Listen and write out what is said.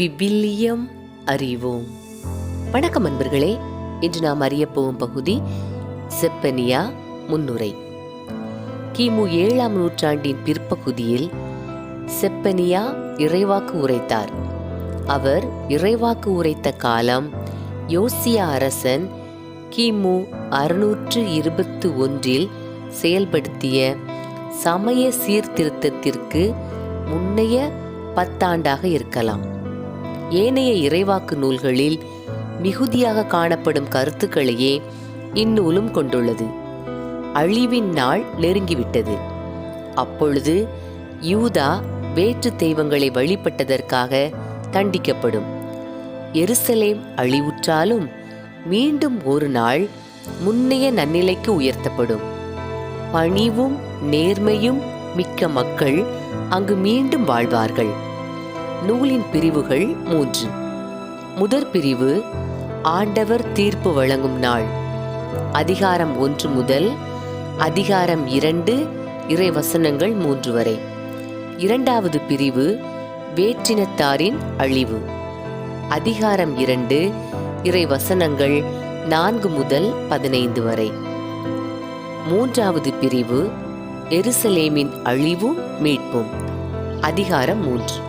விவிலியம் அறிவோம். வணக்கம் அன்பர்களே இன்று நாம் அறியப் போகும் பகுதி செப்பனியா முன்னுரை. கிமு ஏழாம் நூற்றாண்டின் பிற்பகுதியில் செப்பனியா இறைவாக்கு உரைத்தார். அவர் இறைவாக்கு உரைத்த காலம் யோசியா அரசன் கிமு அறுநூற்று இருபத்து ஒன்றில் செயல்படுத்திய சமய சீர்திருத்தத்திற்கு முன்னைய பத்தாண்டாக இருக்கலாம். ஏனைய இறைவாக்கு நூல்களில் மிகுதியாக காணப்படும் கருத்துக்களையே இந்நூலும் கொண்டுள்ளது. அழிவின் நாள் நெருங்கிவிட்டது. அப்பொழுது யூதா வேற்று தெய்வங்களை வழிபட்டதற்காக தண்டிக்கப்படும். எருசலேம் அழிவுற்றாலும் மீண்டும் ஒரு நாள் முன்னைய நன்னிலைக்கு உயர்த்தப்படும். பணிவும் நேர்மையும் மிக்க மக்கள் அங்கு மீண்டும் வாழ்வார்கள். நூலின் பிரிவுகள் மூன்று. முதற் பிரிவு ஆண்டவர் தீர்ப்பு வழங்கும் நாள். அதிகாரம் ஒன்று முதல் அதிகாரம் இரண்டு இறைவசனங்கள் மூன்று வரை. இரண்டாவது பிரிவு வேற்றினத்தாரின் அழிவு. அதிகாரம் இரண்டு இறைவசனங்கள் நான்கு முதல் பதினைந்து வரை. மூன்றாவது பிரிவு எருசலேமின் அழிவும் மீட்பும். அதிகாரம் மூன்று.